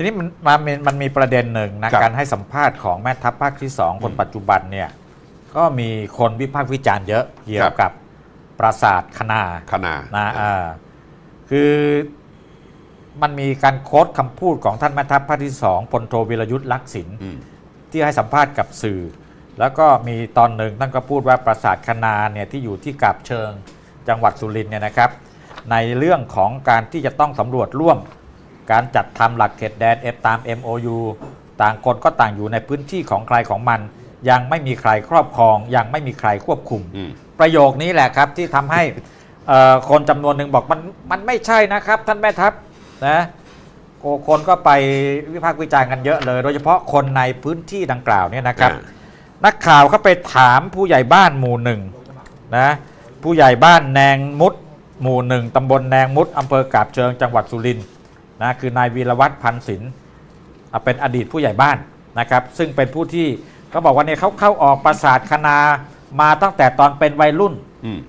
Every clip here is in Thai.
ทีนี้มันมันมีมันมีประเด็นหนึ่งนะครับการให้สัมภาษณ์ของแม่ทัพภาคที่สองคนอืมปัจจุบันเนี่ยก็มีคนวิพากษ์วิจารณ์เยอะเกี่ยครัวบกับปราสาทคณาคณานะอ่าคือมันมีการโค้ดคำพูดของท่านแม่ทัพภาคที่สองพลโทวิรยุทธ์ลักษิณอืมที่ให้สัมภาษณ์กับสื่อ แล้วก็มีตอนหนึ่งท่านก็พูดว่าปราสาทคณาเนี่ยที่อยู่ที่กาบเชิงจังหวัดสุรินทร์เนี่ยนะครับ ในเรื่องของการที่จะต้องสำรวจร่วม การจัดทำหลักเขตแดนเอฟตาม MOU ต่างคนก็ต่างอยู่ในพื้นที่ของใครของมัน ยังไม่มีใครครอบครอง ยังไม่มีใครควบคุม อืม ประโยคนี้แหละครับที่ทำให้เอ่อคนจำนวนหนึ่งบอกมันมันไม่ใช่นะครับ ท่านแม่ทัพนะโอ้คนก็ไปวิพากษ์วิจารณ์กันเยอะเลย โดยเฉพาะคนในพื้นที่ดังกล่าวเนี่ยนะครับ อ่า นักข่าวเขาไปถามผู้ใหญ่บ้านหมู่หนึ่งนะผู้ใหญ่บ้านแนงมุด หมู่หนึ่งตำบลแนงมุดอำเภอกาบเชิงจังหวัดสุรินทร์ นะคือนายวีรวัตรพันศิลป์อะเป็นอดีตผู้ใหญ่บ้านนะครับซึ่งเป็นผู้ที่เขาบอกว่าเนี่ยเขาเข้าออกปราสาทคณามาตั้งแต่ตอนเป็นวัยรุ่นอืม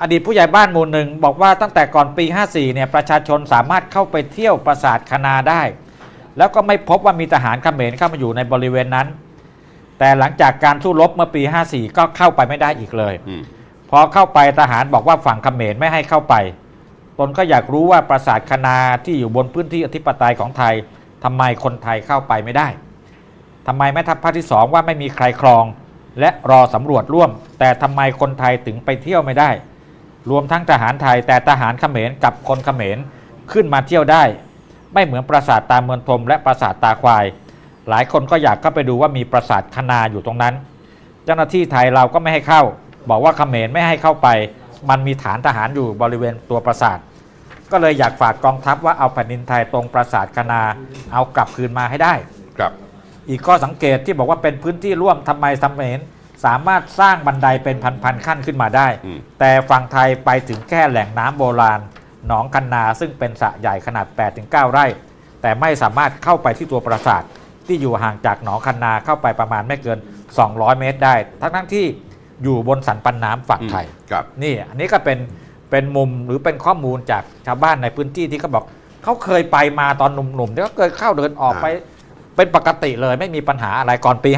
อดีตผู้ใหญ่บ้านหมู่หนึ่งบอกว่าตั้งแต่ก่อนปี 54เนี่ยประชาชนสามารถเข้าไปเที่ยวปราสาทคณาได้ แล้วก็ไม่พบว่ามีทหารเขมรเข้ามาอยู่ในบริเวณนั้น แต่หลังจากการสู้รบเมื่อปี 54 ก็เข้าไปไม่ได้อีกเลยอืมพอเข้าไปทหารบอกว่าฝั่งเขมรไม่ให้เข้าไป ตนก็อยากรู้ว่าปราสาทคณาที่อยู่บนพื้นที่อธิปไตยของไทยทำไมคนไทยเข้าไปไม่ได้ทำไมแม่ทัพภาคที่สองว่าไม่มีใครครอง และรอสำรวจร่วม แต่ทำไมคนไทยถึงไปเที่ยวไม่ได้ รวมทั้งทหารไทยแต่ทหารเขมรกับคนเขมรขึ้นมาเที่ยวได้ ไม่เหมือนปราสาทตาเมืองทมและปราสาทตาควาย หลายคนก็อยากเข้าไปดูว่ามีปราสาทคณาอยู่ตรงนั้น เจ้าหน้าที่ไทยเราก็ไม่ให้เข้า บอกว่าเขมรไม่ให้เข้าไป มันมีฐานทหารอยู่บริเวณตัวปราสาท ก็เลยอยากฝากกองทัพว่าเอาแผ่นดินไทยตรงปราสาทคณาเอากลับคืนมาให้ได้ ครับ อีกข้อสังเกตที่บอกว่าเป็นพื้นที่ร่วมทำไมเขมรสามารถสร้างบันไดเป็นพันๆขั้นขึ้นมาได้ อืม แต่ฝั่งไทยไปถึงแค่แหล่งน้ำโบราณ หนองคันนาซึ่งเป็นสระใหญ่ขนาด 8-9 ไร่ แต่ไม่สามารถเข้าไปที่ตัวปราสาท ที่อยู่ห่างจากหนองคันนาเข้าไปประมาณไม่เกิน 200 เมตรได้ ทั้งทั้งๆที่ อยู่บนสันปันน้ำฝั่งไทย ครับนี่อันนี้ก็เป็นเป็นมุมหรือเป็นข้อมูลจากชาวบ้านในพื้นที่ที่เขาบอกเขาเคยไปมาตอนหนุ่มๆที่เขาเคยเข้าเดินออกอ่าไปเป็นปกติเลยไม่มีปัญหาอะไรก่อนปี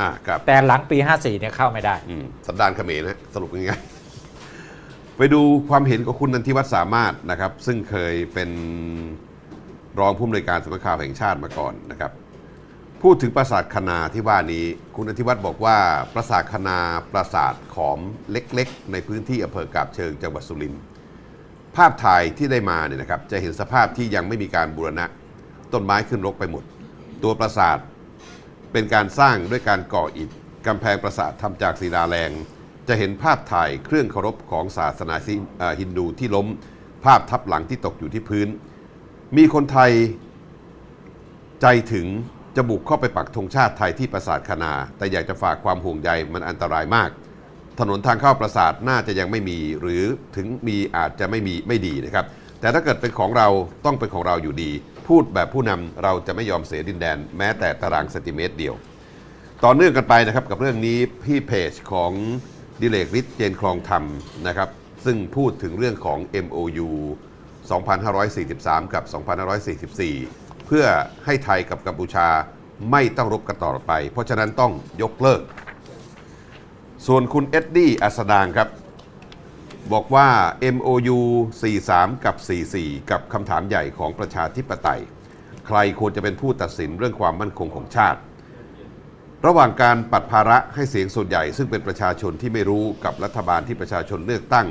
อ่าครับ54แต่หลังปี 54เนี่ยเข้าไม่ได้ อืมสันดานเขมรนะสรุปง่ายๆ ไปดูความเห็นของคุณนันทิวัฒน์สามารถนะครับ ซึ่งเคยเป็นรองผู้อำนวยการสำนักข่าวแห่งชาติมาก่อนนะครับ พูดถึงปราสาทคณาที่ว่านี้ คุณนันทิวัฒน์บอกว่าปราสาทคณาปราสาทขอมเล็กๆ ในพื้นที่อำเภอกาบเชิงจังหวัดสุรินทร์ภาพถ่ายที่ได้มาเนี่ยนะครับจะเห็นสภาพที่ยังไม่มีการบูรณะ ต้นไม้ขึ้นรกไปหมด ตัวปราสาทเป็นการสร้างด้วยการก่ออิฐกำแพงปราสาททำจากศิลาแรง จะเห็นภาพถ่ายเครื่องเคารพของศาสนาฮินดูที่ล้ม ภาพทับหลังที่ตกอยู่ที่พื้น มีคนไทยใจถึง จะบุกเข้าไปปักธงชาติไทยที่ปราสาทคณา แต่อยากจะฝากความห่วงใยมันอันตรายมาก ถนนทางเข้าปราสาทน่าจะยังไม่มี หรือถึงมีอาจจะไม่มีไม่ดีนะครับ แต่ถ้าเกิดเป็นของเราต้องเป็นของเราอยู่ดี พูดแบบผู้นำเราจะไม่ยอมเสียดินแดน แม้แต่ตารางเซนติเมตรเดียว ต่อเนื่องกันไปนะครับกับเรื่องนี้พี่เพจของดิเลกฤทธิ์เจนคลองธรรมนะครับ ซึ่งพูดถึงเรื่องของ MOU 2543 กับ 2544 เพื่อให้ไทยกับกัมพูชาไม่ต้องรบกันต่อไป เพราะฉะนั้นต้องยกเลิก ส่วนคุณเอ็ดดี้อัสดางครับ บอกว่า MOU 43 กับ 44 กับคำถามใหญ่ของประชาธิปไตย ใครควรจะเป็นผู้ตัดสินเรื่องความมั่นคงของชาติ ระหว่างการปัดภาระให้เสียงส่วนใหญ่ ซึ่งเป็นประชาชนที่ไม่รู้กับรัฐบาลที่ประชาชนเลือกตั้ง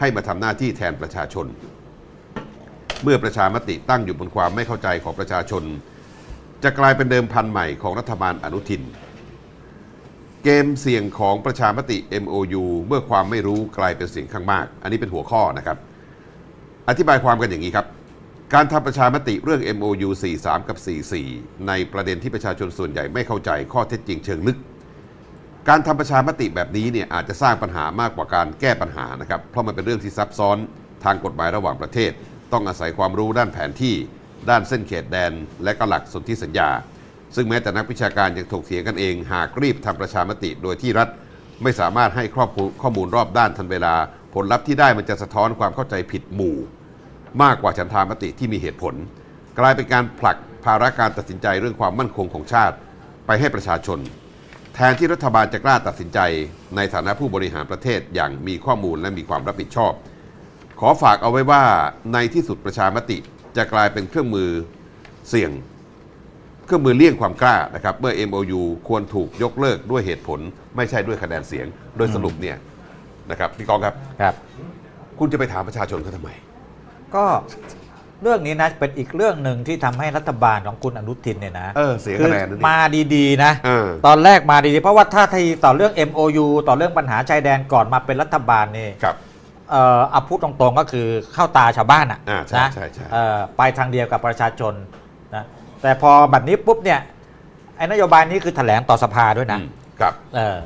ให้มาทำหน้าที่แทนประชาชน เมื่อประชามติตั้งอยู่บนความไม่เข้าใจของประชาชน จะกลายเป็นเดิมพันใหม่ของรัฐบาลอนุทิน เกมเสี่ยงของประชามติ MOU เมื่อความไม่รู้กลายเป็นเสียงข้างมาก อันนี้เป็นหัวข้อนะครับ อธิบายความกันอย่างนี้ครับ การทำประชามติเรื่อง MOU 43 กับ 44 ในประเด็นที่ประชาชนส่วนใหญ่ไม่เข้าใจข้อเท็จจริงเชิงลึกการทำประชามติแบบนี้เนี่ยอาจจะสร้างปัญหามากกว่าการแก้ปัญหานะครับ เพราะมันเป็นเรื่องที่ซับซ้อนทางกฎหมายระหว่างประเทศ ต้องอาศัยความรู้ด้านแผนที่ ด้านเส้นเขตแดน และก็หลักสนธิสัญญา ซึ่งแม้แต่นักวิชาการยังถกเถียงกันเอง หากรีบทำประชามติโดยที่รัฐ ไม่สามารถให้ครอบข้อมูลรอบด้านทันเวลา ผลลัพธ์ที่ได้มันจะสะท้อนความเข้าใจผิดหมู่ มากกว่าฉันทามติที่มีเหตุผล กลายเป็นการผลักภาระการตัดสินใจเรื่องความมั่นคงของชาติ ไปให้ประชาชน แทนที่รัฐบาลจะกล้าตัดสินใจ ในฐานะผู้บริหารประเทศอย่างมีข้อมูลและมีความรับผิดชอบ ขอฝากเอาไว้ว่าในที่สุดประชามติจะกลายเป็นเครื่องมือเสี่ยง เครื่องมือเลี่ยงความกล้านะครับ เมื่อ MOU ควรถูกยกเลิกด้วยเหตุผล ไม่ใช่ด้วยคะแนนเสียง โดยสรุปเนี่ยนะครับพี่กองครับ ครับ คุณจะไปถามประชาชนเขาทำไม ก็เรื่องนี้นะเป็นอีกเรื่องหนึ่งที่ทำให้รัฐบาลของคุณอนุทินเนี่ยนะเออเสียคืคะแนนนั่นเองมาดี ๆ นะ เออ ตอนแรกมาดีๆ เพราะว่าถ้าทีต่อเรื่อง MOU ต่อเรื่องปัญหาชายแดนก่อนมาเป็นรัฐบาลนี่ ครับ เอ่อเอาพูดตรงๆก็คือเข้าตาชาวบ้านอะอ่าใช่นะใช่ใช่ เอ่อไปทางเดียวกับประชาชนนะแต่พอแบบนี้ปุ๊บเนี่ยไอ้นโยบายนี้คือแถลงต่อสภาด้วยนะ อืมครับ เออ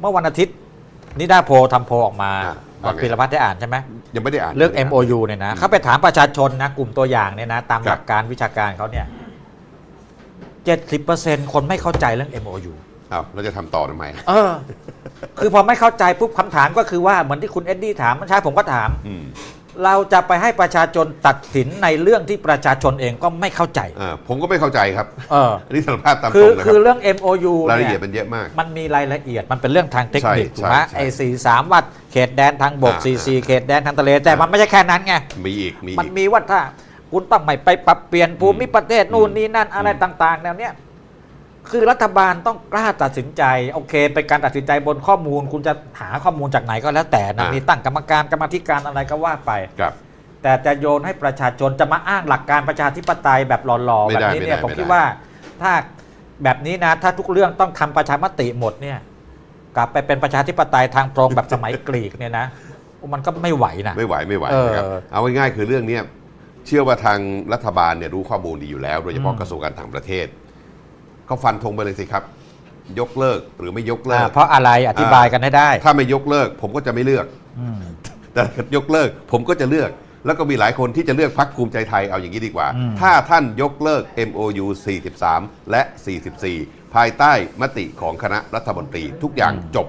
เมื่อวันอาทิตย์นิดาโพลทำโพลออกมาอ่าว่าไงพีรพัฒน์ได้อ่านใช่ไหมยังไม่ได้อ่าน เรื่องยังไม่ได้าน MOU เนี่ยนะเขาไปถามประชาชนนะกลุ่มตัวอย่างเนี่ยนะตามครับ หลักการวิชาการเขาเนี่ยเจ็ดสิบเปอร์เซ็นคนไม่เข้าใจเรื่อง MOU อ้าวเราจะทำต่อทำไมเออ คือพอไม่เข้าใจปุ๊บคำถามก็คือว่าเหมือนที่คุณเอ็ดดี้ถามเมื่อเช้าผมก็ถาม อืมเราจะไปให้ประชาชนตัดสินในเรื่องที่ประชาชนเองก็ไม่เข้าใจ อ่าผมก็ไม่เข้าใจครับ เออ อันนี้สารภาพตามคืตรองนะคคือรับเรื่อง MOU รายละเนี่เอียดยมันเยอะมาก มันมีรายละเอียดมันเป็นเรื่องทางเทคนิคใช่ถูกไหมใช่ไอ้สี่สามวัดเขตแดนทางบกอ่าสี่สี่เขตแดนทางทะเลแต่มันไม่ใช่แค่นั้นไง มีอีกมีมันอีก มีว่าถ้าคุณต้องไม่ไปปรับเปลี่ยนภูมิประเทศนู่นนี่นั่นอะไรอืมต่าง ๆ แนวเนี้ย คือรัฐบาลต้องกล้าตัดสินใจโอเค เป็นการตัดสินใจบนข้อมูล คุณจะหาข้อมูลจากไหนก็แล้วแต่นะมีตั้งกรรมการกรรมาธิการอะไรก็ว่าไป ครับ แต่จะโยนให้ประชาชนจะมาอ้างหลักการประชาธิปไตยแบบหล่อๆ ไม่แบบได้นี้เนี่ยไม่ได้ผมไม่คิดได้ ว่าถ้าแบบนี้นะ ถ้าทุกเรื่องต้องทำประชามติหมดเนี่ย กลับไปเป็นประชาธิปไตยทางตรงแบบสมัยกรีกเนี่ยนะ มันก็ไม่ไหวนะ ไม่ไหวไม่ไหวเออนะครับเอาง่ายๆคือเรื่องเนี้ยเชื่อว่าทางรัฐบาลเนี่ยรู้ข้อมูลดีอยู่แล้ว โดยเฉพาะอืม กระทรวงการต่างประเทศ ก็ฟันธงไปเลยสิครับ ยกเลิกหรือไม่ยกเลิอ่ากเพราะอะไรอธิบายกันให้ได้ถ้าไม่ยกเลิก ผมก็จะไม่เลือก อืม แต่ถ้ายกเลิกผมก็จะเลือก แล้วก็มีหลายคนที่จะเลือกพักภูมิใจไทยเอาอย่างนี้ดีกว่า อืม ถ้าท่านยกเลิก MOU 43 และ 44 ภายใต้มติของคณะรัฐมนตรี ทุกอย่างจบ